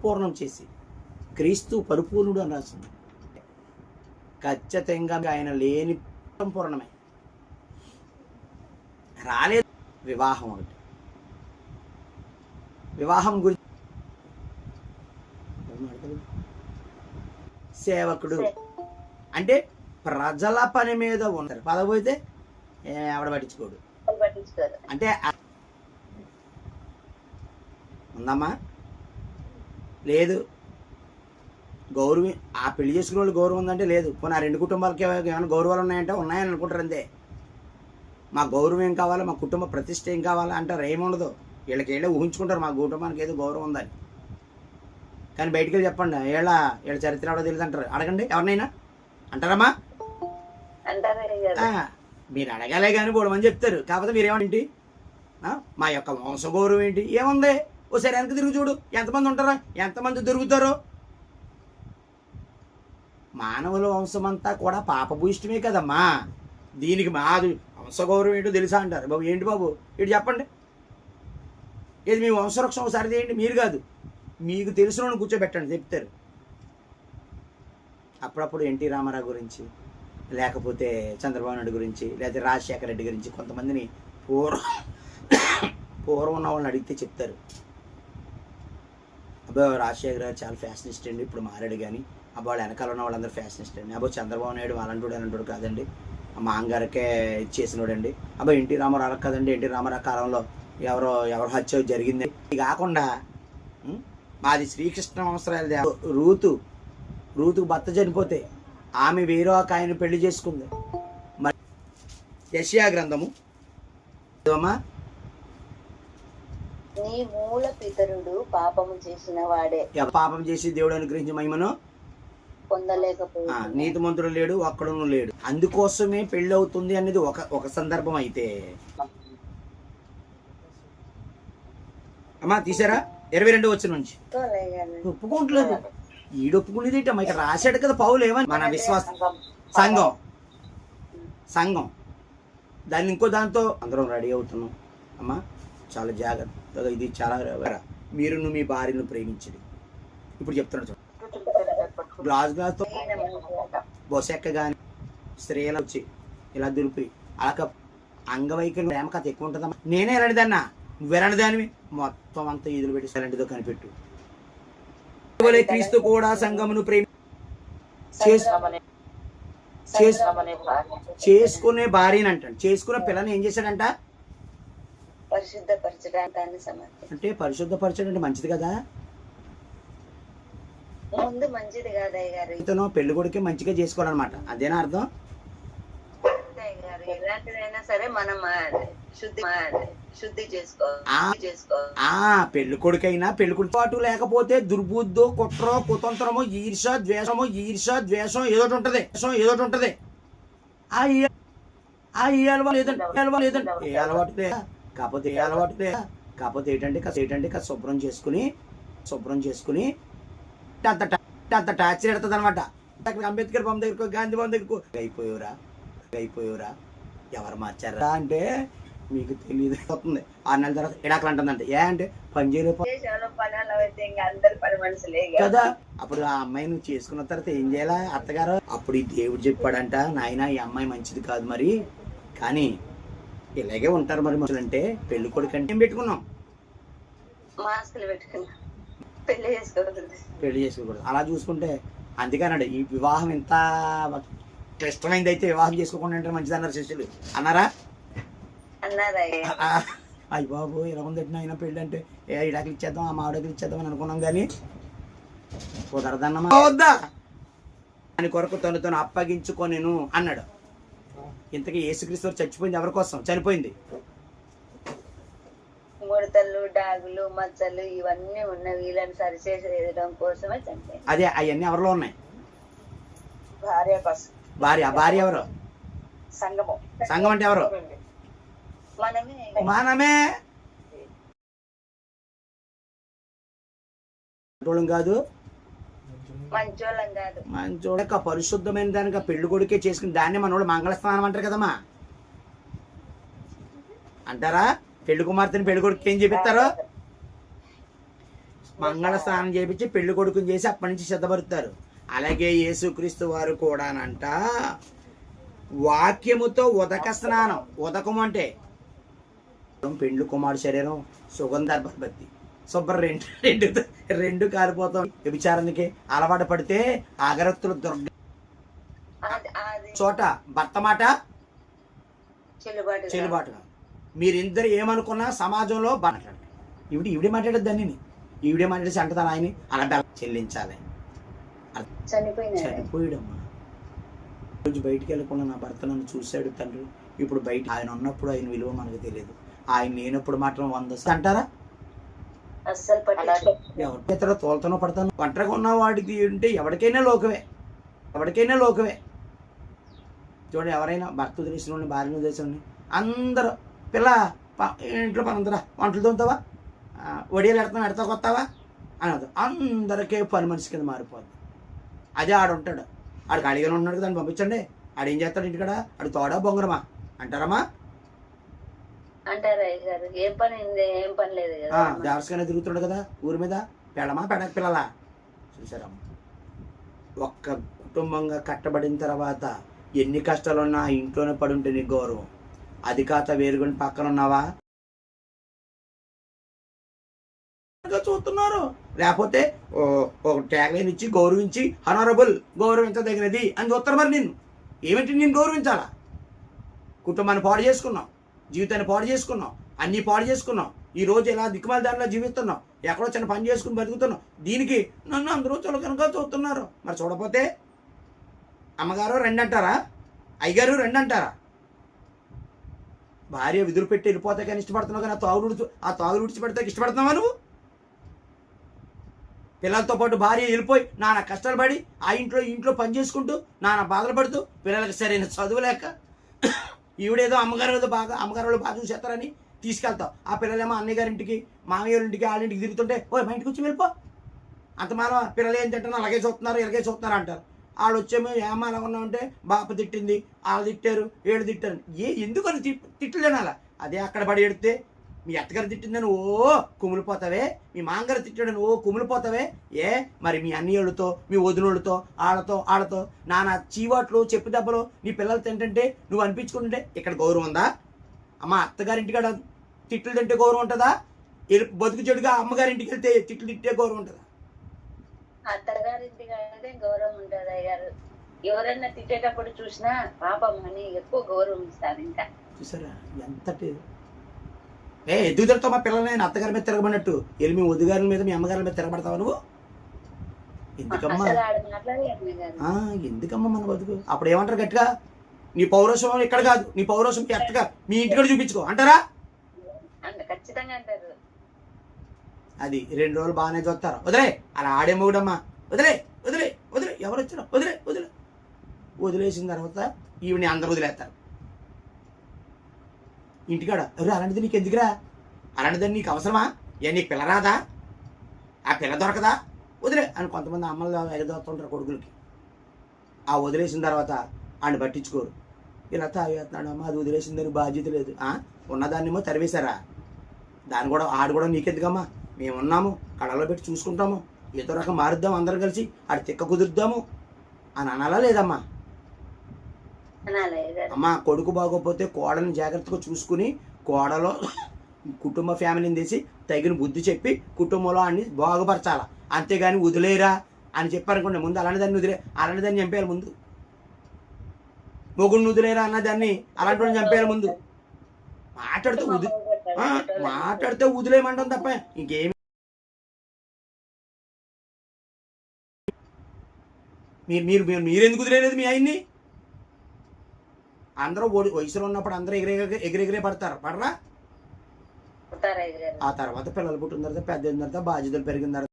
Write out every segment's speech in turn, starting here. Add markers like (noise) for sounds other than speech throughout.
పరిపూర్ణం చేసి క్రీస్తు పరిపూర్ణుడు అని రాసింది. ఖచ్చితంగా ఆయన లేని సంపూర్ణమే. రాలేదు. వివాహం ఒకటి వివాహం గురించి సేవకుడు. అంటే ప్రజల పని మీద ఉంటారు. పదపోతే ఆవిడ పట్టించుకోడు. అంటే ఉందమ్మా? లేదు. గౌరవం ఆ పెళ్ళి చేసుకున్న వాళ్ళు గౌరవం ఉందంటే లేదు. పోనీ ఆ రెండు కుటుంబాలకి ఏమైనా గౌరవాలు ఉన్నాయంటే ఉన్నాయని అనుకుంటారు అంతే. మా గౌరవం ఏం కావాలా? మా కుటుంబ ప్రతిష్ట ఏం కావాలా అంటారు? ఏముండదు వీళ్ళకి వీళ్ళే ఊహించుకుంటారు. మా కుటుంబానికి ఏదో గౌరవం ఉందని. కానీ బయటికి వెళ్ళి చెప్పండి. వీళ్ళ వీళ్ళ చరిత్ర ఎవడో తెలియదు అంటారు. అడగండి. ఎవరినైనా? అంటారమ్మా? మీరు అడగాలే కానీ మంది చెప్తారు. కాకపోతే మీరేమంటి మా యొక్క వంశ గౌరవం ఏంటి? ఏముంది? ఓసారి వెనక తిరిగి చూడు. ఎంతమంది ఉంటారో? ఎంతమంది దొరుకుతారో? మానవుల వంశమంతా కూడా పాపభూయిష్టమే కదమ్మా. దీనికి మాది వంశగౌరవం ఏంటో తెలుసా అంటారు. బాబు ఏంటి బాబు? ఇటు చెప్పండి. ఇది మీ వంశరక్షణ ఒకసారి చేయండి. మీరు కాదు. మీకు తెలిసిన కూర్చోబెట్టండి చెప్తారు. అప్పుడప్పుడు ఎన్టీ రామారావు గురించి లేకపోతే చంద్రబాబు నాయుడు గురించి లేకపోతే రాజశేఖర రెడ్డి గురించి కొంతమందిని పూర్వం (coughs) పూర్వం ఉన్న వాళ్ళని అడిగితే చెప్తారు. అబ్బో రాజశేఖర్ గారు చాలా ఫ్యాషనిస్ట్ అండి ఇప్పుడు మారాడు కానీ. అబ్బో వాళ్ళ వెనకాల ఉన్న వాళ్ళందరూ ఫ్యాషనిస్ట్ అండి. అబ్బో చంద్రబాబు నాయుడు వాళ్ళంటూడు అలాంటోడు కాదండి. మా అంగారకే చేసినోడండి. అబ్బో ఎన్టీ రామారావు అలా కాదండి. ఎన్టీ రామారావు కాలంలో ఎవరో ఎవరు హత్య జరిగింది. ఇది కాకుండా మాది శ్రీకృష్ణ వంశరాల రూతు రూతుకు భర్త చనిపోతే ఆమె వేరే ఒక ఆయన పెళ్ళి చేసుకుంది. మరి యషియా గ్రంథము. అమ్మా నీ మూల పితరుడు పాపము చేసిన వాడే. పాపం చేసి దేవుడు అనుగ్రహించి మహిమను. పొందలేకపోయింది నీతిమంతుడు లేడు ఒక్కడును లేడు. అందుకోసమే పెళ్ళి అవుతుంది అనేది ఒక ఒక సందర్భం అయితే. అమ్మా తీసారా? ఇరవై రెండు వచ్చిన నుంచి. ఒప్పుకోవట్లేదు. ఈడు ఒప్పుకునేది ఏంటమ్మా ఇక్కడ రాశాడు కదా పౌలు ఏమని? మన విశ్వాస సంఘం. సంఘం. దాన్ని ఇంకో దాంతో అందరం రెడీ అవుతున్నాం. అమ్మా చాలా జాగ్రత్తగా ఇది చాలా మీరును మీ భార్యను ప్రేమించండి ఇప్పుడు చెప్తున్నాడు. గ్లాస్ గ్లాస్తో బొసెక్క కానీ స్త్రీలు వచ్చి ఇలా దులిపి అలా అంగవైకల్యం ప్రేమ కథ ఎక్కువ ఉంటుందమ్మా. నేనే ఎలాంటిదన్నా? నువ్వెలాంటి దానివి మొత్తం అంతా ఈదులు పెట్టి ఎలాంటిదో కనిపెట్టు. క్రీస్తు కూడా సంఘమును ప్రేమి చేసు- చేసు- చేసుకునే భార్యని అంటాడు చేసుకునే పిల్లని ఏం చేశాడంట? పరిశుద్ధపరచడానికి సమర్పి అంటే పరిశుద్ధపరచడం అంటే మంచిది కదా? ముందు మంచిది కాదు అయ్యగారు. ఇతను పెళ్ళి కొడుకే మంచిగా చేసుకోవాలన్నమాట. అదేనా అర్థం? ఎలాంటిదైనా సరే మనం ఆ, శుద్ధి ఆ, శుద్ధి చేసుకో ఆ. చేసుకో. ఆ పెళ్ళి కొడుకైనా పెళ్ళి కొడుకు పాటు లేకపోతే దుర్బుద్ధో కుట్రో కుతంత్రమో ఈర్ష ద్వేషమో ఈర్ష ద్వేషం ఏదోటి ఉంటది. ఏదోటి ఉంటది. ఆ ఈ- అలవాటు లేదండి అలవాటు లేదండి ఏ అలవాటు లే కాకపోతే ఏ అలవాటు కాకపోతే ఏంటంటే కాస్త ఏంటంటే కాస్త శుభ్రం చేసుకుని శుభ్రం చేసుకుని అంత అంత టార్చర్ అనమాట అక్కడ అంబేద్కర్ బొమ్మ దగ్గరకు గాంధీ బొమ్మ దగ్గరకు. అయిపోయావురా అయిపోయావురా. ఎవరు మార్చారా? అంటే మీకు తెలియదు. అవుతుంది ఆరు నెలల తర్వాత ఇడాకలు అంటుందంటే. ఏ అంటే పని ఇక. కదా. అప్పుడు ఆ అమ్మాయి నువ్వు చేసుకున్న తర్వాత ఏం చేయాలా? అత్తగారు అప్పుడు ఈ దేవుడు చెప్పాడంట నాయన ఈ అమ్మాయి మంచిది కాదు మరి. కానీ ఇలాగే ఉంటారు మరి మనుషులు అంటే పెళ్ళి కొడుకు అంటే ఏం పెట్టుకున్నాం మాస్కులు పెట్టుకున్నా. పెళ్ళి చేసుకోకూడదు. పెళ్ళి చేసుకోకూడదు. అలా చూసుకుంటే అందుకన్నాడు ఈ వివాహం ఎంత క్లిష్టమైంది అయితే వివాహం చేసుకోకుండా అంటే మంచిది అన్నారు శిష్యులు. అన్నారా? అన్నారా అయ్య? బాబు ఇలా ఉంది ఆయన పెళ్ళి అంటే ఏ ఇడాకులు ఇచ్చేద్దాం ఆ మావిడకులు ఇచ్చేద్దాం అని అనుకున్నాం కానీ కుదరదన్నమా వద్దా అని కొరకు తను తను అప్పగించుకొనిను అన్నాడు. ఇంతకీ యేసుక్రీస్తు చచ్చిపోయింది ఎవరి కోసం? చనిపోయింది. ముడతలు డాగులు మచ్చలు ఇవన్నీ ఉన్న వీళ్ళని సరిచేసేయడం కోసమే చనిపోయింది. అదే అవన్నీ ఎవరిలో ఉన్నాయి? భార్య కోసం భార్య భార్య ఎవరు? సంగమం. సంఘం అంటే ఎవరు? మనమే. మానమే. కాదు. మంచోళ్ళం కాదు. పరిశుద్ధమైన దానికి పెళ్ళి కొడుకే చేసుకుని దాన్ని మనోళ్ళు మంగళస్నానం అంటారు కదమ్మా? అంటారా? పెళ్ళి కుమార్తెని పెళ్ళి కొడుకు ఏం చూపిస్తారు? మంగళ స్నానం చేపించి పెళ్ళి కొడుకుని చేసి అప్పటి నుంచి సిద్ధపరుస్తారు అలాగే యేసుక్రీస్తు వారు కూడానంట వాక్యముతో ఉదక స్నానం. ఉదకం అంటే పెండ్లు కుమారు శరీరం సుగంధ శుభ్ర రెండు రెండు రెండు కాలిపోతాం విచారణకి అలవాటు పడితే అగరత్తులు దుర్గ చోట భర్త మాట చెల్లుబాటు. మీరిద్దరు ఏమనుకున్నా సమాజంలో మాట్లాడండి. ఇవిడ ఇవిడే మాట్లాడేది దాన్ని ఈవిడే మాట్లాడేసి అంటదాను ఆయన. అలా చెల్లించాలి. చనిపోయాడమ్మా. రోజు బయటికి వెళ్ళకుండా నా భర్త నన్ను చూశాడు తండ్రి. ఇప్పుడు బయట ఆయన ఉన్నప్పుడు ఆయన విలువ మనకు తెలియదు. ఆయన లేనప్పుడు మాత్రం వంద అంటారా? అస్సలు పట్టించుకోవాలి ఎవరి ఇతర పడతాను. ఒంటరిగా ఉన్న వాడికి ఉంటే ఎవరికైనా లోకమే. ఎవరికైనా లోకమే. చూడండి ఎవరైనా భర్త తెలిసిన భార్య భార్యను అందరూ పిల్ల ఇంట్లో పని అందరా వంటలు తోముతావా? ఆ, వడియాలు ఎడతాను ఎడతా కొత్తావా? అనదు. అందరికీ పని మనిషి కింద మారిపోద్ది. అదే ఆడుంటాడు ఆడికి అడిగిన ఉన్నాడు కదా దాన్ని పంపించండి. ఆడేం ఏం చేస్తాడు ఇంటికాడ? ఆడు తోడా బొంగరమా? అంటారమ్మా. అంటారు అయ్య ఏం పని ఏం పని లేదు కదా. కదా ఊరి మీద. పెడమా పెడక పిల్లలా? చూసారమ్మ ఒక్క కుటుంబంగా కట్టబడిన తర్వాత ఎన్ని కష్టాలున్నా ఉన్నా ఇంట్లోనే పడి నీ గౌరవం. అది కాత వేరుగుని పక్కన ఉన్నావా చూస్తున్నారు. లేకపోతే ఓ- ఒక ట్యాగ్ లైన్ ఇచ్చి గౌరవించి హనరబుల్ గౌరవించదగినది అని చూస్తారు మరి నిన్ను. ఏమిటి నేను గౌరవించాలా? కుటుంబాన్ని పాడు చేసుకున్నాం జీవితాన్ని పాడు చేసుకున్నాం అన్నీ పాడు చేసుకున్నాం ఈ రోజు ఇలా దిక్కుమాల దానిలో జీవిస్తున్నాం ఎక్కడో చిన్న పని చేసుకుని బతుకుతున్నాం దీనికి నన్ను అందరూ చులకనగా చూస్తున్నారు. మరి చూడపోతే అమ్మగారు రెండు అంటారా అయ్యగారు రెండు అంటారా భార్య విదురు పెట్టి వెళ్ళిపోతే కానీ ఇష్టపడుతున్నావు కానీ ఆ తాగుడు ఆ తాగుడు విడిచిపెడితే ఇష్టపడుతున్నావా నువ్వు? పిల్లలతో పాటు భార్య వెళ్ళిపోయి నాన్న కష్టాలు పడి ఆ ఇంట్లో ఇంట్లో పని చేసుకుంటూ నాన్న బాధలు పడుతూ పిల్లలకి సరైన చదువు లేక ఈవిడేదో అమ్మగారు ఏదో బాగా అమ్మగారు వాళ్ళు బాగా చూసేస్తారని తీసుకెళ్తావు ఆ పిల్లలేమో అన్నయ్య గారి ఇంటికి మామయ్య వాళ్ళ ఇంటికి వాళ్ళ ఇంటికి తిరుగుతుంటే ఓ మా ఇంటికి వచ్చి వెళ్ళిపో. అంత మనం పిల్లలు ఏం తింటున్నారు? అలాగే చూస్తున్నారు ఇలాగే చూస్తున్నారు అంటారు. వాళ్ళు వచ్చేమో ఏమో అలా ఉన్నామంటే బాప తిట్టింది వాళ్ళు తిట్టారు ఏడు తిట్టారు. ఏ ఎందుకని అని తిట్- తిట్లు అదే అక్కడ పడి ఎడితే మీ అత్తగారు తిట్టిందని ఓ కుమిలిపోతావే మీ మాంగారు తిట్టాడని ఓ కుమిలిపోతావే ఏ? మరి మీ అన్నయ్యలతో మీ వదినోళ్ళతో వాళ్ళతో వాళ్ళతో నానా చీవాట్లు చెప్పు దెబ్బలు నీ పిల్లలు తింటుంటే నువ్వు అనిపించుకుంటుంటే ఇక్కడ గౌరవం ఉందా? అమ్మ అత్తగారింటికి కాడ తిట్లు తింటే గౌరవం ఉంటుందా? ఎలు- బతుకు చెడుగా అమ్మగారింటికి వెళ్తే తిట్లు తిట్టే గౌరవం ఉంటుందా? అత్తగారింటికి గౌరవం ఉంటుంది అయ్యారు ఎవరైనా తిట్టేటప్పుడు చూసినా పాపం అని ఎక్కువ గౌరవం ఇస్తారు ఇంకా. చూసారా? ఎంతటి ఏ తిరుగుతావు మా పిల్లల్ని? నేను అత్తగారి మీద తిరగబడినట్టు వెళ్ళి మీ వదిగారి మీద మీ అమ్మగారి మీద తిరగబడతావా నువ్వు? ఎందుకమ్మా? ఎందుకమ్మా మన బతుకు? అప్పుడు ఏమంటారు గట్టిగా? నీ పౌరుషం ఇక్కడ కాదు. నీ పౌరుషం మీ అత్తగా మీ ఇంటికాడ చూపించుకో. అంటారా? అంత ఖచ్చితంగా అంటారు. అది రెండు రోజులు బాగానే చూస్తారు. వదిలే అలా ఆడే మొగుడమ్మా. వదిలే వదిలే వదిలే. ఎవరు వచ్చారు వదిలే వదిలే. వదిలేసిన తర్వాత ఈవిని అందరూ వదిలేస్తారు. ఇంటికాడ ఎవరు అలాంటిది నీకు ఎందుకురా? అలాంటిదని నీకు అవసరమా? ఏ నీకు పిల్ల రాదా? ఆ పిల్ల దొరకదా? వదిలే అని కొంతమంది అమ్మలు ఎగదోస్తుంటారు కొడుకులకి. ఆ వదిలేసిన తర్వాత ఆయన పట్టించుకోరు. ఇలా తాగేస్తున్నాడు అమ్మ? అది వదిలేసిందని బాధ్యత లేదు. ఉన్నదాన్నేమో తరివేశారా? దాన్ని కూడా ఆడు కూడా నీకెందుకమ్మా? మేము ఉన్నాము కళ్ళలో పెట్టి చూసుకుంటాము. ఏదో రకం మారుద్దాం అందరం కలిసి ఆడు తిక్క కుదురుద్దాము అని అనాలా లేదమ్మా? అమ్మ కొడుకు బాగోకపోతే కోడని జాగ్రత్తగా చూసుకుని కోడలో కుటుంబ ఫ్యామిలీని తీసి తగిన బుద్ధి చెప్పి కుటుంబంలో అన్ని బాగుపరచాల. అంతేగాని వదిలేరా అని చెప్పారనుకోండి ముందు అలాంటి దాన్ని వదిలే అలాంటి దాన్ని చంపేయాలి ముందు. మొగుడిని వదిలేరా అన్న దాన్ని అలాంటి వాడిని చంపేయాలి ముందు. మాట్లాడితే వది ఆ, మాట్లాడితే వదిలేయమంటాం తప్ప ఇంకేమి మీరు మీరు మీరు మీరెందుకు వదిలేదు మీ ఆయన్ని? అందరూ ఓడి- వయసులో ఉన్నప్పుడు అందరూ ఎగిరెగరే ఎగిరెగిరే పడతారు. పడరా? ఆ తర్వాత పిల్లలు పుట్టిన తర్వాత పెద్ద తర్వాత బాధ్యతలు పెరిగిన తర్వాత.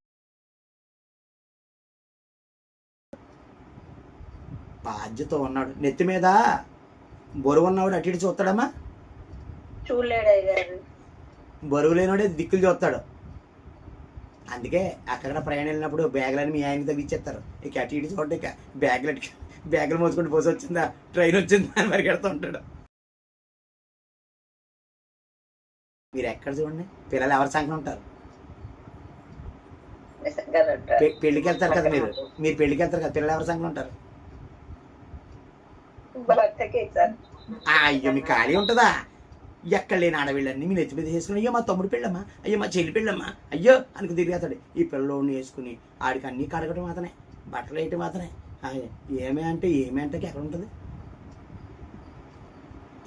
బాధ్యత ఉన్నాడు నెత్తి మీద బరువు ఉన్నవాడు అటు ఇటు చూస్తాడమ్మా? బరువు లేనివాడే దిక్కులు చూస్తాడు. అందుకే అక్కడ ప్రయాణం వెళ్ళినప్పుడు బ్యాగులని మీ ఆయనకి తగ్గించేస్తారు ఇక అటు ఇటు చూడండి ఇక బ్యాగులు అటు- బ్యాగులు మోసుకుంటూ పోసి వచ్చిందా? ట్రైన్ వచ్చిందా? అని పరిగెడుతూ ఉంటాడు. మీరు ఎక్కడ చూడండి? పిల్లలు ఎవరి సంఖ్య ఉంటారు? పెళ్ళికి వెళ్తారు కదా మీరు? మీరు పెళ్ళికి వెళ్తారు కదా? పిల్లలు ఎవరి సంఘం ఉంటారు? అయ్యో మీకు ఖాళీ ఉంటుందా? ఎక్కడ లేని ఆడవిళ్ళన్నీ మీ నెత్తి మీద వేసుకుని అయ్యో మా తమ్ముడు పెళ్ళమ్మా అయ్యో మా చెల్లి పెళ్ళమ్మా అయ్యో అనుకు తిరిగేస్తాడు. ఈ పిల్లోడిని వేసుకుని ఆడికి అన్నీ కడగటం మాత్రమే బట్టలు వేయటం మాత్రమే. ఏమే అంటే ఏమే అంటే ఎక్కడ ఉంటుంది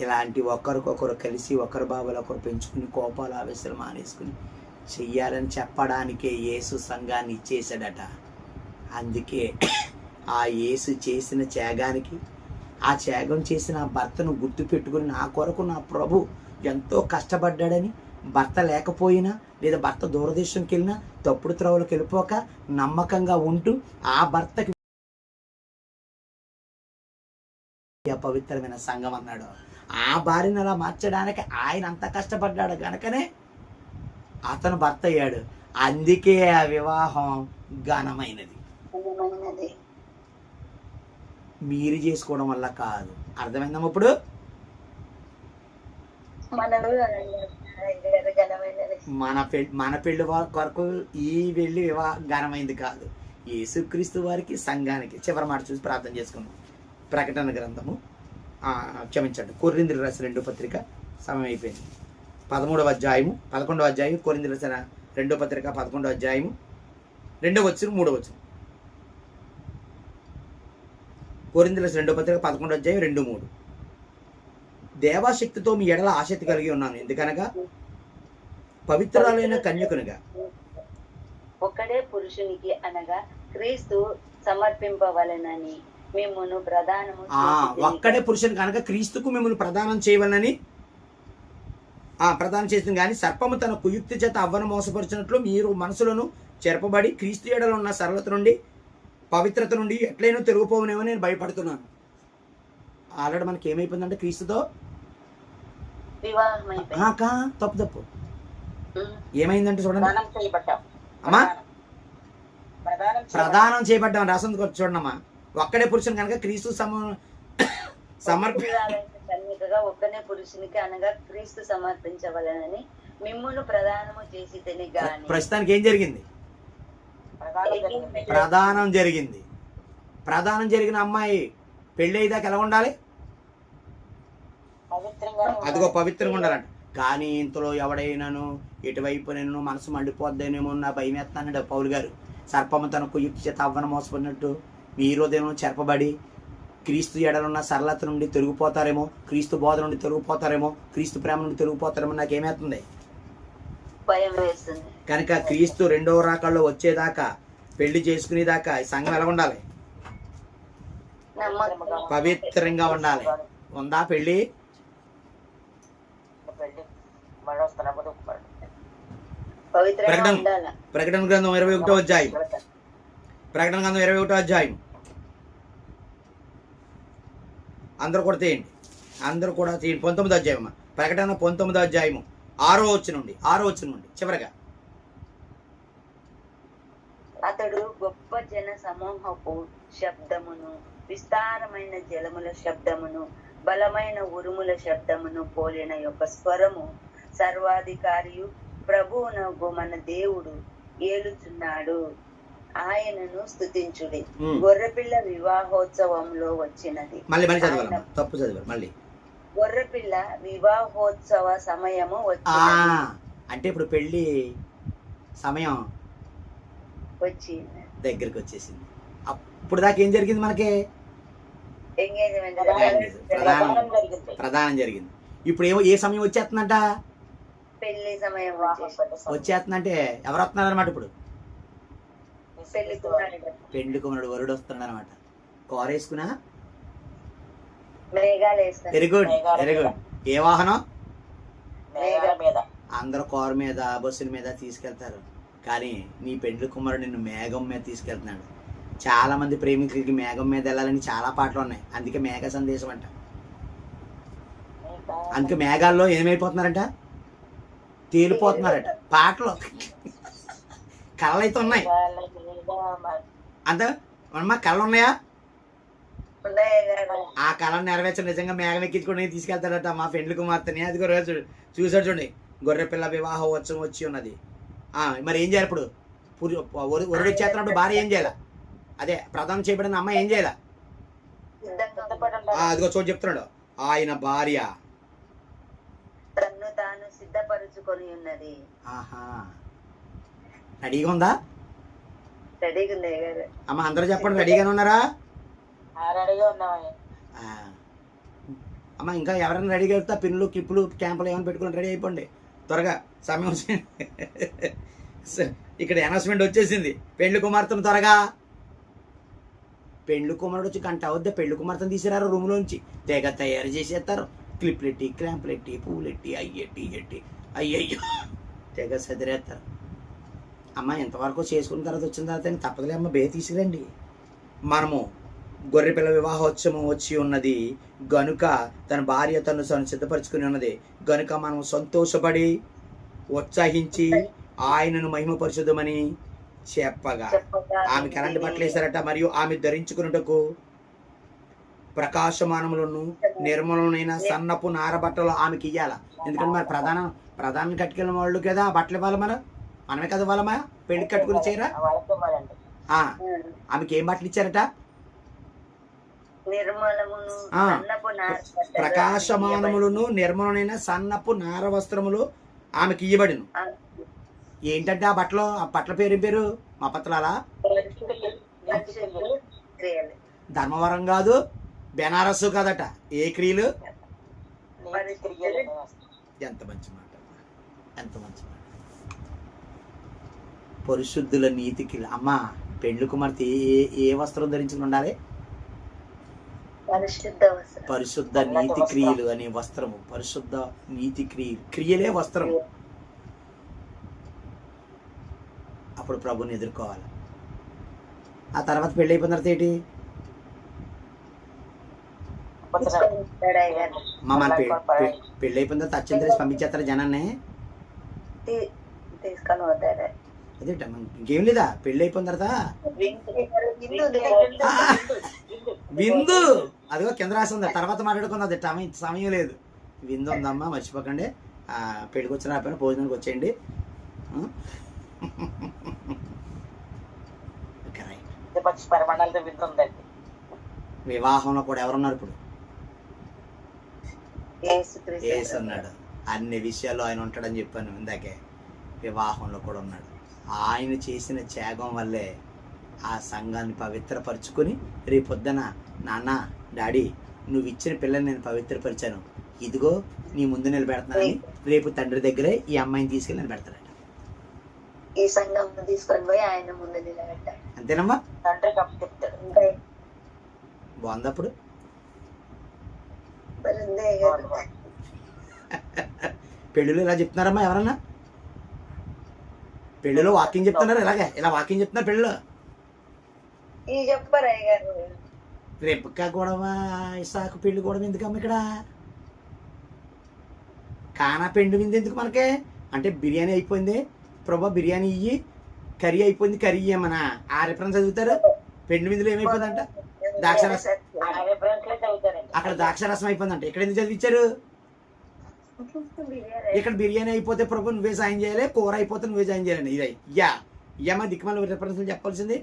ఇలాంటి ఒకరికొకరు కలిసి ఒకరి బాబులు ఒకరు పెంచుకుని కోపాలు ఆవేశాలు మానేసుకుని చెయ్యాలని చెప్పడానికే యేసు సంఘాన్ని ఇచ్చేసాడట అందుకే ఆ యేసు చేసిన త్యాగానికి ఆ త్యాగం చేసిన ఆ భర్తను గుర్తు పెట్టుకుని నా కొరకు నా ప్రభు ఎంతో కష్టపడ్డాడని భర్త లేకపోయినా లేదా భర్త దూరదేశంకి వెళ్ళినా తప్పుడు త్రవలకు వెళ్ళిపోక నమ్మకంగా ఉంటూ ఆ భర్తకి ఆ పవిత్రమైన సంఘం అన్నాడు. ఆ భార్యను అలా మార్చడానికి ఆయన అంత కష్టపడ్డాడు గనకనే అతను భర్త అయ్యాడు. అందుకే ఆ వివాహం ఘనమైనది. మీరు చేసుకోవడం వల్ల కాదు. అర్థమైందమ్మా ఇప్పుడు? మన పెళ్ళి మన పెళ్ళి కొరకు ఈ వెళ్ళి వివాహ ఘనమైంది కాదు. యేసుక్రీస్తు వారికి సంఘానికి చివరి మాట చూసి ప్రార్థన చేసుకుందాం. ప్రకటన గ్రంథము. ఆ, క్షమించండి కొరింద్రి రాసిన రెండో పత్రిక సమయం అయిపోయింది పదమూడవ అధ్యాయము పదకొండవ అధ్యాయం కొరింద్రి రాసిన రెండో పత్రిక పదకొండవ అధ్యాయము రెండో వచ్చిన మూడో వచ్చిన కొరింద్రి రాసిన రెండో పత్రిక పదకొండవ అధ్యాయం రెండు మూడు. దేవాశక్తితో మీ ఎడల ఆసక్తి కలిగి ఉన్నాను ఎందుకనగా? పవిత్రాలైన కన్యకునిగా. ఒక్కడే పురుషునికి అనగా క్రీస్తు సమర్పింపవలనని. మిమ్మును ప్రధానము ఒక్కడే పురుషుని కనుక క్రీస్తుకు మిమ్మల్ని ప్రదానం చేయవలనని ఆ ప్రదానం చేసింది కానీ సర్పము తన కుయుక్తి చేత అవ్వను మోసపరిచినట్లు మీరు మనసులను చెరపబడి క్రీస్తు ఎడలో ఉన్న సరళత నుండి పవిత్రత నుండి ఎట్లయినా తిరుగుపోవనేమో నేను భయపడుతున్నాను. ఆల్రెడీ మనకి ఏమైపోయిందంటే క్రీస్తుతో? తప్పు తప్పు. ఏమైందంటే చూడండి. అమ్మా? ప్రదానం చేయబడ్డాం. రాసింది కొంచెం చూడండమ్మా. ఒక్కడే పురుషుని కనుక క్రీస్తు సమ సమర్పి ఒక్కనే పురుషునికి అనగా క్రీస్తు సమర్పించవలెనని మిమ్మును ప్రదానము చేసి ప్రస్తుతానికి ఏం జరిగింది? ప్రధానం జరిగింది. ప్రధానం జరిగిన అమ్మాయి పెళ్ళి అయ్యేదాకా ఎలా ఉండాలి? అదిగో పవిత్రంగా ఉండాలంట. కానీ ఇంతలో ఎవడైనాను ఎటువైపు నేను మనసు మండిపోద్దేనేమో నా భయం వేస్తానండి పౌలు గారు. సర్పము తన కుయుక్తి చేత అవ్వన మోసపడినట్టు. మీ హృదయం చెరపబడి క్రీస్తు ఎడలున్న సరళత నుండి తొలగిపోతారేమో క్రీస్తు బోధ నుండి తొలగిపోతారేమో క్రీస్తు ప్రేమ నుండి తొలగిపోతారేమో నాకు ఏమేస్తుంది భయం వేస్తుంది. కనుక క్రీస్తు రెండవ రాకల్లో వచ్చేదాకా పెళ్ళి చేసుకునేదాకా ఈ సంఘం ఎలా ఉండాలి? పవిత్రంగా ఉండాలి. ఉందా పెళ్ళి పవిత్రంగా ప్రకటన. ప్రకటన గ్రంథం ఇరవై ఒకటో అధ్యాయం. ప్రకటన గ్రంథం ఇరవై ఒకటో అధ్యాయం. అందరూ కూడా తీయండి. అందరూ కూడా తీయండి. పంతొమ్మిదో అధ్యాయం ప్రకటన పంతొమ్మిదో అధ్యాయము. ఆరో వచ్చి నుండి ఆరో వచ్చి నుండి చివరగా. అతడు గొప్ప జన సమూహపు శబ్దమును విస్తారమైన జలముల శబ్దమును బలమైన ఉరుముల శబ్దమును పోలిన యొక్క స్వరము సర్వాధికారియు ప్రభువునగు మన దేవుడు ఏలుచున్నాడు. ఆయనను స్తుతించుడి. ఉమ్. గొర్రెపిల్ల వివాహోత్సవంలో వచ్చినది. మళ్ళీ మళ్ళీ చదవాలి. తప్పు చదివారు మళ్ళీ. గొర్రెపిల్ల వివాహోత్సవ సమయము అంటే ఇప్పుడు పెళ్ళి సమయం వచ్చింది దగ్గరికి వచ్చేసింది అప్పుడు దాకా ఏం జరిగింది మనకి? ఎంగేజ్మెంట్ ప్రధానం జరిగింది. ఇప్పుడు ఏమో ఏ సమయం వచ్చేస్తుందంట? పెళ్ళి సమయం వచ్చేసి వచ్చేస్తుందంటే ఎవరు వస్తున్నారు అనమాట ఇప్పుడు? పెళ్ళి కుమారుడు వరుడు వస్తున్నాడు అనమాట కోరేసుకున్నా మేఘాలు వేస్తారు వెరీ గుడ్ వెరీ గుడ్ ఏ వాహనం? అందరూ కారు మీద బస్సుల మీద తీసుకెళ్తారు. కానీ నీ పెండ్లి కుమారుడు నిన్ను మేఘం మీద తీసుకెళ్తున్నాడు. చాలా మంది ప్రేమికులకి మేఘం మీద వెళ్ళాలని చాలా పాటలు ఉన్నాయి. అందుకే మేఘ సందేశం అంట. అందుకే మేఘాల్లో ఏమైపోతున్నారంట? తేలిపోతున్నారట. పాటలు. కళలు అయితే ఉన్నాయి అంత అమ్మా కళలు ఉన్నాయా. ఆ కళను నెరవేర్చడం నిజంగా మేఘం ఎక్కించుకొని తీసుకెళ్తాడట మా పెండ్లి కుమార్తెని అది కూడా చూడు చూసాడు చూడండి. గొర్రె పిల్ల వివాహ ఉత్సవం వచ్చి ఉన్నది. ఆ, మరి ఏం చేయాలి ఇప్పుడు? వరుడు వచ్చేస్తున్నప్పుడు భార్య ఏం చేయాల? అదే ప్రధానం చేయబడిన అమ్మాయి ఏం చేయాల? అదిగో చోటు చెప్తున్నాడు. ఆయన భార్య. తన్ను తాను సిద్ధపరుచుకొని ఉన్నది. ఆహా. రెడీగా ఉందా? రెడీగా అమ్మ అందరూ చెప్పండి రెడీగానే ఉన్నారా? రెడీగా ఉన్నామా ఆ. అమ్మ ఇంకా ఎవరైనా రెడీగా వెళ్తా పిన్నులు కిప్పులు క్యాంపులు ఏమైనా పెట్టుకుని రెడీ అయిపోండి. త్వరగా సమయం ఇక్కడ అనౌన్స్మెంట్ వచ్చేసింది. పెళ్ళి కుమార్తెను త్వరగా. పెళ్ళి కుమారుడు వచ్చి గంట అవుద్ది. పెళ్ళి కుమార్తెను తీసిరారు రూమ్లోంచి. తెగ తయారు చేసేస్తారు. క్లిప్లెట్టి క్రాంప్లెట్టి పూలెట్టి అయ్యెట్టి ఎట్టి అయ్యయ్యో. తెగ సదిరేస్తారు. అమ్మ ఎంతవరకు చేసుకున్న తర్వాత వచ్చిన తర్వాత తప్పదులే అమ్మ బే తీసుకురండి మనము గొర్రెపిల్ల వివాహోత్సవం వచ్చి ఉన్నది గనుక తన భార్య తను తను సిద్ధపరచుకుని ఉన్నది. గనుక మనం సంతోషపడి ఉత్సాహించి ఆయనను మహిమపరచుదమని చెప్పగా. ఆమెకి ఎలాంటి బట్టలు వేశారట మరియు ఆమె ధరించుకున్నటకు ప్రకాశమానములను నిర్మలమైన సన్నపు నార బట్టలు ఆమెకి ఇయ్యాల. ఎందుకంటే మరి ప్రధాన ప్రధానం కట్టుకెళ్ళిన వాళ్ళు కదా ఆ బట్టలు ఇవ్వాలి మనం మనమే కదా ఇవ్వాలమ్మా పెళ్ళి కట్టుకుని చేయరా? ఆమెకి ఏం బట్టలు ఇచ్చారట? ప్రకాశమానములను నిర్మలమైన సన్నపు నార వస్త్రములు ఆమెకి ఇయ్యబడిను ఆ. ఏంటంటే ఆ బట్టలు ఆ బట్టల పేరు ఏం పేరు? మా పత్రాలా? ధర్మవరం కాదు బెనారస్ కాదట. ఏ క్రియలు? ఎంత మంచి మాట ఎంత మంచి పరిశుద్ధుల నీతికి అమ్మ పెండ్లి కుమార్తె ఏ ఏ వస్త్రం ధరించుకుని ఉండాలి? పరిశుద్ధ నీతి క్రియలు అనే వస్త్రము. పరిశుద్ధ నీతి క్రియలు క్రియలే వస్త్రము అప్పుడు ప్రభుని ఎదుర్కోవాలి. ఆ తర్వాత పెళ్ళి అయిపోయిన తర్వాత ఏంటి? తీసుకొని వస్తాడు అయ్యగారు. మా మన పె- పె- పెళ్ళి అయిపోయిన తర్వాత చేసి పంపించేస్తారు జనాన్ని? తీసుకొని అదేట ఇంకేం లేదా? పెళ్ళి అయిపోయిన తర్వాత? విందు. అదిగో కింద రాసి ఉంది. తర్వాత మాట్లాడుకున్నది సమయం సమయం లేదు. విందు ఉందమ్మా మర్చిపోకండి. పెళ్ళికి వచ్చిన రాకపోయినా భోజనానికి వచ్చేయండి. వివాహంలో కూడా ఎవరున్నారు ఇప్పుడు? ఏసు అన్ని విషయాల్లో ఆయన ఉంటాడని చెప్పాను ఇందాకే. వివాహంలో కూడా ఉన్నాడు. ఆయన చేసిన త్యాగం వల్లే ఆ సంఘాన్ని పవిత్రపరుచుకొని రేపొద్దున నాన్న డాడీ నువ్వు ఇచ్చిన పిల్లని నేను పవిత్రపరిచాను. ఇదిగో నీ ముందు నిలబెడుతున్నానని రేపు తండ్రి దగ్గరే ఈ అమ్మాయిని తీసుకెళ్ళి నిలబెడతాడట ఈ సంఘం తీసుకొని పోయి ఆయన ముందు నిలబెట్టాడు అంతేనమ్మా? తండ్రి చెప్తాడు బాగుందప్పుడు. పెళ్ళిలో ఇలా చెప్తున్నారమ్మా ఎవరన్నా? పెళ్ళిలో వాకింగ్ చెప్తున్నారు ఇలాగే. ఇలా వాకింగ్ చెప్తున్నారు పెళ్ళిలో. రెప్పక గొడవ? ఇసాకు పెళ్ళి గొడవ ఎందుకమ్మ ఇక్కడ? కానా పెండు వింది ఎందుకు మనకి? అంటే బిర్యానీ అయిపోయింది. ప్రభా బిర్యానీ ఇయ్యి. కర్రీ అయిపోయింది కర్రీ ఇయ్యమనా? ఆ రిఫరెన్స్ చదువుతారు. పెండు విందులో ఏమైపోయిందంట ద్రాక్షరసం. అక్కడ ద్రాక్షరసం అయిపోయిందంట. ఇక్కడ ఎందుకు చదివించారు? ఇక్కడ బిర్యానీ అయిపోతే ప్రభు నువ్వే సాయం చేయాలి కూర అయిపోతే నువ్వే సాయం చేయాలండి. ఇదే యా. ఇయ్యమ్మ దిక్కుమల రిఫరెన్స్ చెప్పాల్సింది?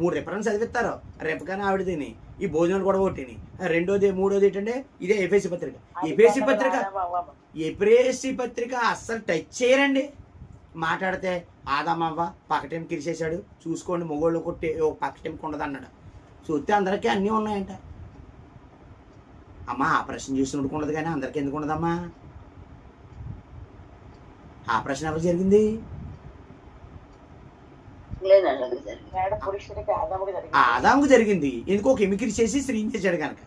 మూడు రిఫరెన్స్ చదివిస్తారు. రేపకనే ఆవిడ తిని ఈ భోజనాలు కూడా ఒకటిని రెండోది మూడోది ఏంటంటే ఇదే ఎఫేసి పత్రిక. ఎఫేసి పత్రిక ఎఫ్రేసి పత్రిక అస్సలు టచ్ చేయరండి. మాట్లాడితే ఆదామవ్వ పక్కటేం కిరిసేశాడు. చూసుకోండి మొగోళ్ళు కొట్టి ఓ పక్కటేం ఉండదు అన్నాడు చూస్తే అందరికీ అన్నీ ఉన్నాయంట. అమ్మా ఆపరేషన్ చేసినప్పుడు ఉండదు కానీ అందరికీ ఎందుకు ఉండదమ్మా? ఆపరేషన్ ఎవరు జరిగింది? ఆదాముకి ఆ జరిగింది. ఎందుకు ఒక ఎమికిరి చేసి స్త్రీని చేశాడు కనుక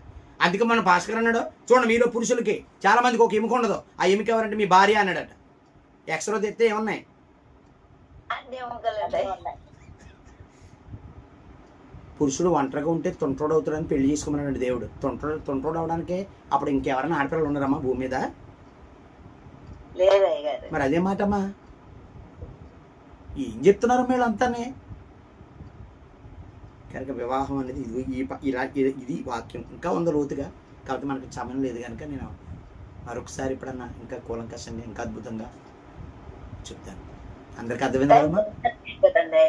అందుకే మన భాస్కర్ అన్నాడు చూడండి మీలో పురుషులకి చాలా మందికి ఒక ఎముక ఉండదు. ఆ ఎముక ఎవరంటే మీ భార్య అన్నాడట. ఎక్స్రో తెస్తే ఏమున్నాయి? పురుషుడు ఒంటరిగా ఉంటే తొంటోడు అవుతాడని పెళ్ళి చేసుకోమన్నాడు దేవుడు. తొంటోడు తొంటోడు అవడానికి అప్పుడు ఇంకెవరైనా ఆడపిల్లలు ఉన్నారమ్మా భూమి మీద? మరి అదే మాటమ్మా? ఏం చెప్తున్నారు వీళ్ళంతానే కనుక వివాహం అనేది ఇది ఈ ఇలా ఇది- వాక్యం ఇంకా వంద లోతుగా. కాబట్టి మనకు సమయం లేదు కనుక నేను మరొకసారి ఎప్పుడన్నా ఇంకా కూలంకషంగా ఇంకా అద్భుతంగా చెప్తాను. అందరికి అర్థమైందా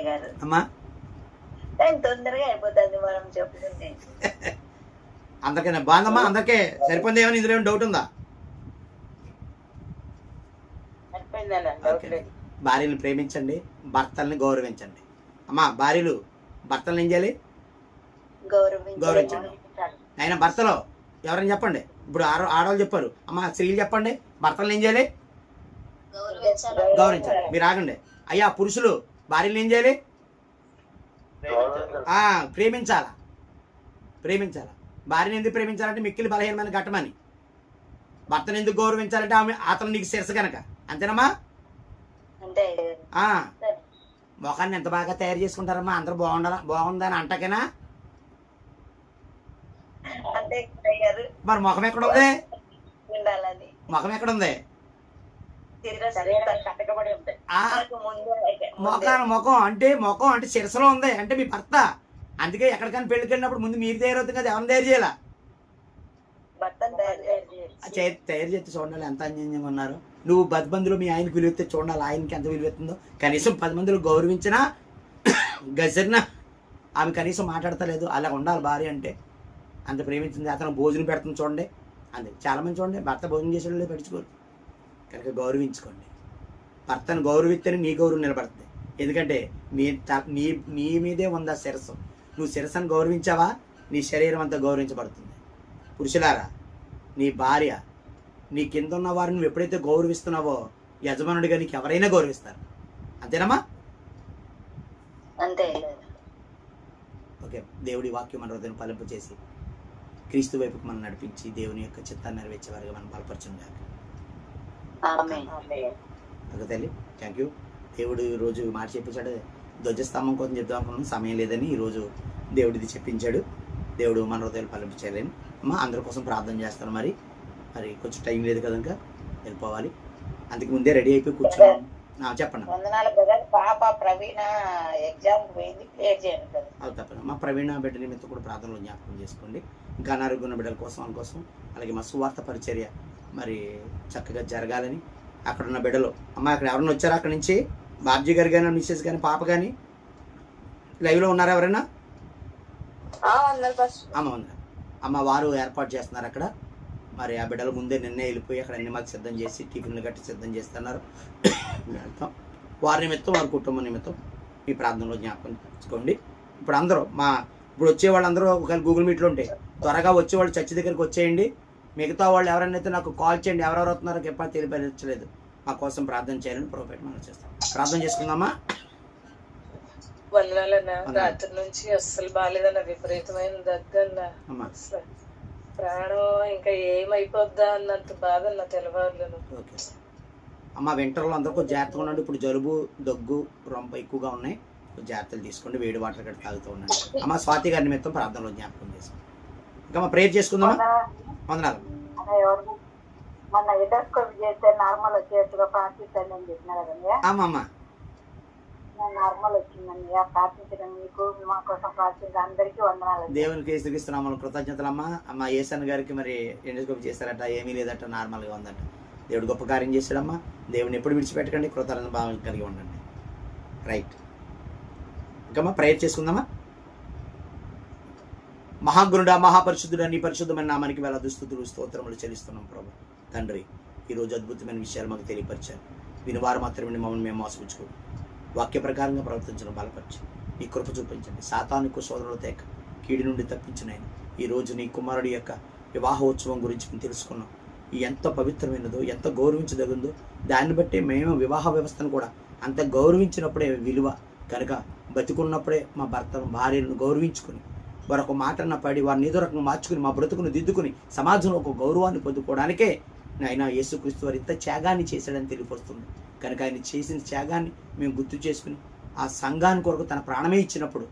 గారు. అమ్మా? టైం తొందరగా అయిపోతుంది మనం చెప్పుకుంటే. (laughs) అందరికీ బాగుందమ్మా? అందరికీ సరిపోయింది ఏమైనా? ఇందులో ఏమైనా డౌట్ ఉందా? భార్యను ప్రేమించండి భర్తల్ని గౌరవించండి. అమ్మా భార్యలు భర్తలను ఏం చేయాలి? గౌరవించాలి గౌరవించండి. ఆయన భర్తలో ఎవరైనా చెప్పండి? ఇప్పుడు ఆడ ఆడవాళ్ళు చెప్పారు. అమ్మ స్త్రీలు చెప్పండి భర్తలను ఏం చేయాలి? గౌరవించాలి. మీరు ఆగండి. అయ్యా పురుషులు భార్యలు ఏం చేయాలి? ఆ, ప్రేమించాలా? ప్రేమించాలా? భార్యను ఎందుకు ప్రేమించాలంటే మిక్కిలి బలహీనమైన ఘట్టమని. భర్తను ఎందుకు గౌరవించాలంటే ఆమె అతను నీకు శిరస కనుక అంతేనమ్మా. ముఖాన్ని ఎంత బాగా తయారు చేసుకుంటారమ్మా? అందరూ బాగుండాలా బాగుందని అంటకేనా? మరి ముఖం ఎక్కడ ఉంది ముఖం ఎక్కడ ఉంది ముందే ముఖం ముఖం అంటే ముఖం అంటే శిరసలో ఉంది. అంటే మీ భర్త. అందుకే ఎక్కడికైనా పెళ్ళికి వెళ్ళినప్పుడు ముందు మీరు తయారవుతుంది కదా ఎవరిని తయారు చేయాలా? తయారు చేస్తే చూడాలి ఎంత అన్యంగా ఉన్నారు. నువ్వు పది మందిలో మీ ఆయనకు విలువెత్తే చూడాలి ఆయనకి ఎంత విలువెత్తుందో కనీసం పది మందిలో గౌరవించినా (coughs) గసరినా ఆమె కనీసం మాట్లాడతలేదు. అలా ఉండాలి భార్య అంటే. అంత ప్రేమించింది అతను భోజనం పెడుతుంది చూడండి. అంతే. చాలామంది చూడండి భర్త భోజనం చేసేవాళ్ళు పెట్టుకోరు. కనుక గౌరవించుకోండి. భర్తను గౌరవిస్తేనే నీ గౌరవం నిలబడుతుంది. ఎందుకంటే మీ త- నీ నీ మీదే ఉందా శిరస్సు. నువ్వు శిరస్సును గౌరవించావా? నీ శరీరం అంతా గౌరవించబడుతుంది. పురుషులారా నీ భార్య నీ కింద ఉన్న వారిని నువ్వు ఎప్పుడైతే గౌరవిస్తున్నావో యజమానుడిగా నీకు ఎవరైనా గౌరవిస్తారు. అంతేనమ్మా? అంతే. ఓకే దేవుడి వాక్యం మన హృదయం పలింపు చేసి క్రీస్తు వైపుకు మనం నడిపించి దేవుని యొక్క చిత్తాన్ని నెరవేర్చే వారిగా మనం బలపరచం కాక ఆమేన్. ఓకే తల్లి థ్యాంక్ యూ దేవుడు ఈ రోజు మాట చెప్పించాడు ధ్వజస్తంభం కోసం చెప్దాం అనుకున్నాం సమయం లేదని ఈరోజు దేవుడిది చెప్పించాడు. దేవుడు మన హృదయాలు పలింపు చేయాలని అమ్మా అందరి కోసం ప్రార్థన చేస్తాను మరి. మరి కొంచెం టైం లేదు కదా ఇంకా వెళ్ళిపోవాలి అందుకు ముందే రెడీ అయిపోయి కూర్చున్నాం చెప్పండి పాప ప్రవీణ ఎగ్జామ్ పోయింది. క్లియర్ చేయండి బ్రదర్. అది తప్పదు మా ప్రవీణ బిడ్డ నిమిత్తం కూడా ప్రార్థనలు జ్ఞాపకం చేసుకోండి. ఇంకా అనారోగ్యం ఉన్న బిడ్డల కోసం వాళ్ళ కోసం. అలాగే మా సువార్త పరిచర్య మరి చక్కగా జరగాలని అక్కడ ఉన్న బిడ్డలు. అమ్మ అక్కడ ఎవరైనా వచ్చారా అక్కడ నుంచి? బాబ్జీ గారు కానీ మిస్సెస్ కానీ పాప కానీ లైవ్లో ఉన్నారా ఎవరైనా? అమ్మ ఉన్నారు అమ్మ వారు ఏర్పాటు చేస్తున్నారు అక్కడ. మరి ఆ బిడ్డల ముందే నిన్నే వెళ్ళిపోయి అక్కడ అన్ని మాకు సిద్ధం చేసి టిఫిన్లు గట్టి సిద్ధం చేస్తున్నారు. వెళ్తాం. వారి నిమిత్తం వారి కుటుంబం నిమిత్తం మీ ప్రార్థనలో జ్ఞాపకం చేసుకోండి ఇప్పుడు అందరూ మా ఇప్పుడు వచ్చే వాళ్ళందరూ ఒకవేళ గూగుల్ మీట్లో ఉంటే త్వరగా వచ్చే వాళ్ళు చర్చి దగ్గరికి వచ్చేయండి. మిగతా వాళ్ళు ఎవరైనా అయితే నాకు కాల్ చేయండి ఎవరెవరు వస్తున్నారో ఎప్పుడు తెలియపరచలేదు. మా కోసం ప్రార్థన చేయాలని ప్రొఫెట్ మనం చేస్తాం. ప్రార్థన చేసుకుందామా? వందనాలన్న వందనాలు. రాత్రి నుంచి అస్సలు బాగాలేదన్న. విపరీతమైన దగ్గన్న అసలు ప్రాణం ఇంకా ఏమైపోద్దా అన్నంత బాధ అన్న తెల్లవారులను ఓకే. అమ్మ వింటర్లో అందరూ కొంచెం జాగ్రత్తగా ఉండండి. ఇప్పుడు జలుబు దగ్గు రొంప ఎక్కువగా ఉన్నాయి. జాగ్రత్తలు తీసుకోండి. వేడి వాటర్ గట్టి తాగుతూ ఉండండి. అమ్మ స్వాతి గారి నిమిత్తం ప్రార్థనలో జ్ఞాపకం చేసుకోండి ఇంకా మా ప్రేయర్ చేసుకుందామా? వందనాలు. మొన్న ఎండోస్కోపీ చేస్తే నార్మల్ వచ్చేట్టుగా ప్రార్థించండి అని చెప్పిన కదండి. అమ్మ అమ్మ నార్మల్ వచ్చిందండి. ప్రార్థించడం మీకు మా కోసం ప్రార్థించడం అందరికీ వందనాలు దేవునికి యేసుక్రీస్తున్నాము కృతజ్ఞతలు కృతజ్ఞతలమ్మా. అమ్మ ఏసన్ గారికి మరి ఎండోస్కోప్ చేశారట ఏమీ లేదట నార్మల్గా ఉందట. దేవుడు గొప్ప కార్యం చేశాడమ్మా. దేవుని ఎప్పుడు విడిచిపెట్టకండి కృతజ్ఞత భావం కలిగి ఉండండి. రైట్. ఇంకమ్మా ప్రేయర్ చేసుకుందామా? మహాగురుడా మహాపరిశుద్ధుడా నీ పరిశుద్ధమైన నామానికి వేళ దుస్థుతులు స్తోత్రములు చెల్లిస్తున్నాం ప్రభు. తండ్రి ఈరోజు అద్భుతమైన విషయాలు మాకు తెలియపరిచారు. వినివారు మాత్రమే మమ్మల్ని మేము మోసపుచ్చుకో వాక్య ప్రకారంగా ప్రవర్తించడం బలపరిచి నీ కృప చూపించండి. సాతానికు సోదరుల తేక కీడి నుండి తప్పించినాయని. ఈ నీ కుమారుడి యొక్క వివాహోత్సవం గురించి మేము తెలుసుకున్నాం. ఈ ఎంత పవిత్రమైనదో ఎంత గౌరవించదగిందో దాన్ని బట్టి మేము వివాహ వ్యవస్థను కూడా అంత గౌరవించినప్పుడే విలువ. కనుక బతికున్నప్పుడే మా భర్త భార్యను గౌరవించుకుని మరొక మాటన్న పడి వారిని ఏదో రకంగా మార్చుకుని మా బ్రతుకును దిద్దుకుని సమాజంలో ఒక గౌరవాన్ని పొందుకోవడానికే ఆయన యేసుక్రీస్తు వారు ఇంత త్యాగాన్ని చేశాడని తెలియపరుస్తుంది. కనుక ఆయన చేసిన త్యాగాన్ని మేము గుర్తు చేసుకుని ఆ సంఘాన్ని కొరకు తన ప్రాణమే ఇచ్చినప్పుడు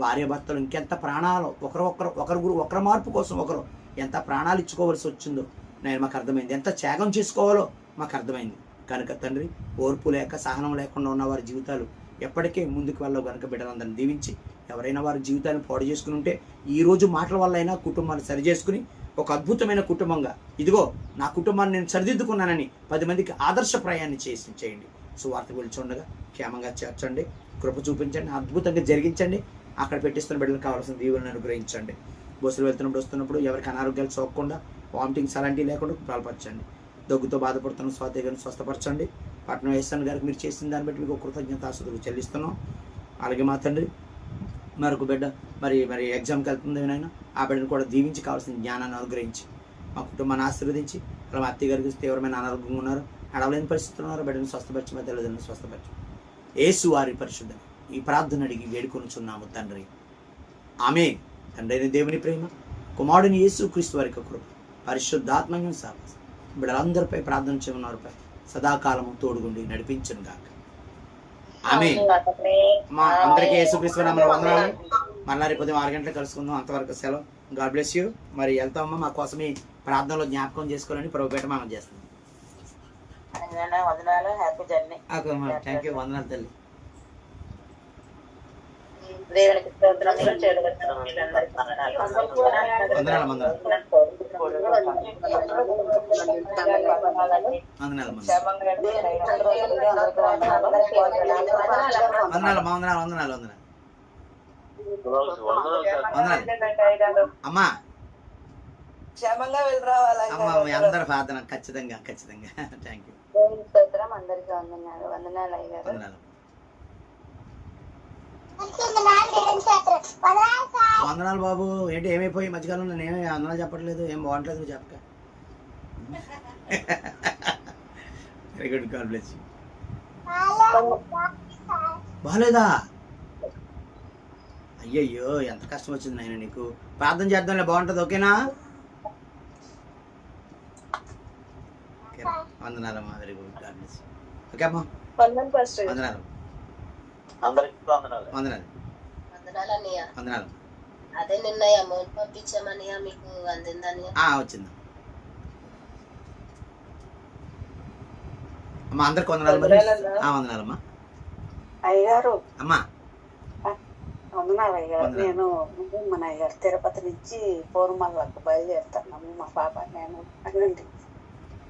భార్యాభర్తలు ఇంకెంత ప్రాణాలు ఒకరు ఒకరు ఒకరు గురు ఒకరి మార్పు కోసం ఒకరు ఎంత ప్రాణాలు ఇచ్చుకోవాల్సి వచ్చిందో నేను మాకు అర్థమైంది. ఎంత త్యాగం చేసుకోవాలో మాకు అర్థమైంది. కనుక తండ్రి ఓర్పు లేక సహనం లేకుండా ఉన్న వారి జీవితాలు ఎప్పటికే ముందుకు వెళ్ళవు కనుక బిడ్డలందరిని దీవించి ఎవరైనా వారి జీవితాన్ని పాడు చేసుకుని ఉంటే ఈరోజు మాటల వల్ల అయినా కుటుంబాన్ని సరి చేసుకుని ఒక అద్భుతమైన కుటుంబంగా. ఇదిగో నా కుటుంబాన్ని నేను సరిదిద్దుకున్నానని పది మందికి ఆదర్శప్రాయాన్ని చేసి చేయండి. సువార్త వెళ్తుండగా క్షేమంగా చేర్చండి. కృప చూపించండి. అద్భుతంగా జరిగించండి. అక్కడ పెట్టిస్తున్న బిడ్డలకు కావాల్సిన దీవులను అనుగ్రహించండి. బస్సులు వెళ్తున్నప్పుడు వస్తున్నప్పుడు ఎవరికి అనారోగ్యాలు సోకకుండా వామిటింగ్స్ అలాంటివి లేకుండా బలపరచండి. దగ్గుతో బాధపడుతున్న స్వాతి గారిని స్వస్థపరచండి. పట్నం వేస్తాను గారికి మీరు చేసిన దాన్ని బట్టి మీకు కృతజ్ఞతాసులు చెల్లిస్తున్నాం. అలాగే మా తండ్రి మరొక బిడ్డ మరి మరి ఎగ్జామ్కి వెళ్తుంది నాయన ఆ బిడ్డను కూడా దీవించి కావాల్సిన జ్ఞానాన్ని అనుగ్రహించి మా కుటుంబాన్ని ఆశీర్వదించి అలా మా అత్తయ్య గారికి తీవ్రమైన అనారోగ్యంగా ఉన్నారు. అడవలేని పరిస్థితులు ఉన్నారు. బిడ్డను స్వస్థపరిచి మా తల్లిదండ్రులను స్వస్థపరిచి. ఏసు వారి పరిశుద్ధ ఈ ప్రార్థన అడిగి వేడుకొనుచున్నాము తండ్రి. ఆమె తండ్రి అయిన దేవుని ప్రేమ కుమారుడిని యేసు క్రీస్తు వారి కృప పరిశుద్ధాత్మయం సాహసం బిడ్డలందరిపై ప్రార్థన చేయమన్న వారిపై సదాకాలము తోడుగుండి నడిపించను గాక. ఆమె మా అందరికీ యేసుక్రీస్తు వందనాలు. మళ్ళా రేపు ఉదయం ఆరు గంటలకు కలుసుకుందాం. అంతవరకు సెలవు. గాడ్ బ్లెస్ యూ మరి వెళ్తామమ్మా మా కోసం ఈ ప్రార్థనలో జ్ఞాపకం చేసుకోవాలని ప్రభుపేట మనం చేస్తాం థ్యాంక్ యూ వందనాలు తల్లి. దేవునికి స్తోత్రం చేయగలుగుతున్నాం వీళ్ళందరికీ వందనాలు. వందనాలు వందనాలు వందనాలు వందనాలు వందనాలు మా వందనాలు వందనాలు వందనాలు వందనాలు అమ్మా క్షేమంగా వెళ్ళి రావాలి అమ్మ మీ అందరి ప్రార్థన ఖచ్చితంగా ఖచ్చితంగా థ్యాంక్ యూ దేవునికి స్తోత్రం అందరికీ వందనాలు వందనాలు అయ్యారు వందనాలు బాబు. ఏంటి ఏమైపోయి? మధ్యకాలంలో నేను ఏమీ వందనాలు చెప్పట్లేదు. ఏం బాగుంటలేదు నువ్వు చెప్పక. వెరీ గుడ్ గాడ్ బ్లెస్ బాగాలేదా అయ్యయ్యో ఎంత కష్టం వచ్చింది నాయన నీకు. ప్రార్థన చేద్దాంలే బాగుంటుంది ఓకేనా? వందనాలమ్మా very good god bless okay అమ్మా. వందనాలు. అందరికి వందనాలు. వందనాలు. వందనాలు అన్నయ్య వందనాలు. అదే నిన్న అమౌంట్ పంపించామన్నయ్య మీకు అందిందన్నయ్య. ఆ, వచ్చింది. అమ్మా అందరికి వందనాలు వందనాలమ్మా. అయ్యగారు. అమ్మా. వందనాలు అయ్యగారు. వందనాలు. నేను మన అయ్యగారు తిరుపతి నుంచి పూర్వమల్లకు బయలుదేరుతున్నాము మా పాప నేను అనండి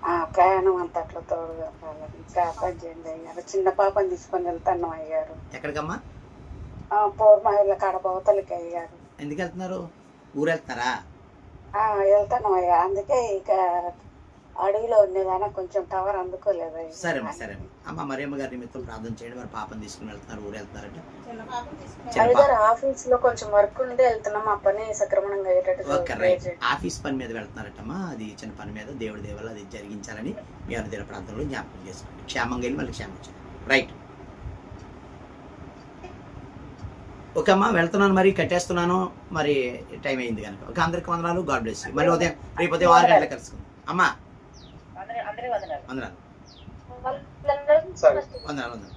ఆ ప్రయాణం అంతా అట్లా తోడుగా ప్రార్థన చేయండి అయ్యారు. చిన్న పాపని తీసుకొని వెళ్తాను అయ్యారు. ఎక్కడికమ్మా? ఆ పూర్వమహిళ కడబవతలకి అయ్యారు. ఎందుకు వెళ్తున్నారు? ఊరు వెళ్తున్నారా? ఆ వెళ్తాను అయ్యా. అందుకే ఇక అడవిలో ఉండేదాన కొంచెం టవర్ అందుకోలేదు. సరే సరే అమ్మా మరియమ్మ గారి నిమిత్తం ప్రార్థన చేయండి. మరి పాపని తీసుకుని వెళ్తున్నారు ఊరు వెళ్తున్నారట. పాప ఆఫీస్లో కొంచెం వర్క్ ఉండి వెళ్తున్నాం ఆ పని సక్రమణంగా ఓకే రైట్. ఆఫీస్ పని మీద వెళ్తున్నారటమ్మా. అది చిన్న పని మీద దేవుడి దేవాల అది జరిగించాలని మీ అనుదిన ప్రాంతంలో జ్ఞాపకం చేసుకోండి. క్షేమంగా వెళ్ళి మళ్ళీ క్షేమం రైట్. ఓకే అమ్మా వెళ్తున్నాను మరి కట్టేస్తున్నాను. మరి టైం అయింది కనుక. ఓకే అందరికి వందనాలు. గాడ్ బ్లెస్ మళ్ళీ ఉదయం రేపు ఉదయం ఆరు గంటలకు కలుసుకుందాం. అమ్మా. వందనాలు. వందనాలు సరే వందనాలు వందనాలు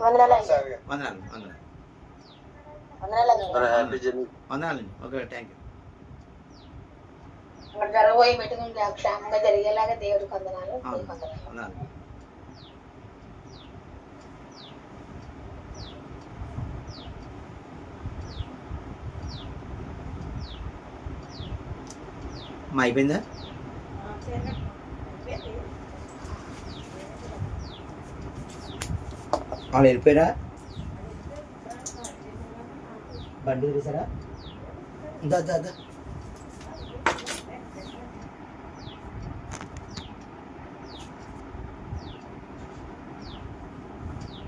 వందనాలు అన్నయ్య. వందనాలు వందనాలు వందనాలు అన్నయ్య. హ్యాపీ జర్నీ వందనాలండి ఓకే థ్యాంక్ యూ అక్కడ జరగబోయే మీటింగ్ క్షేమంగా జరిగేలాగా దేవుడికి వందనాలు నీకు వందనాలు వందనాలు మా అయిపోయిందా వాళ్ళు వెళ్ళిపోయారా బండి తీసారా దా దా దా.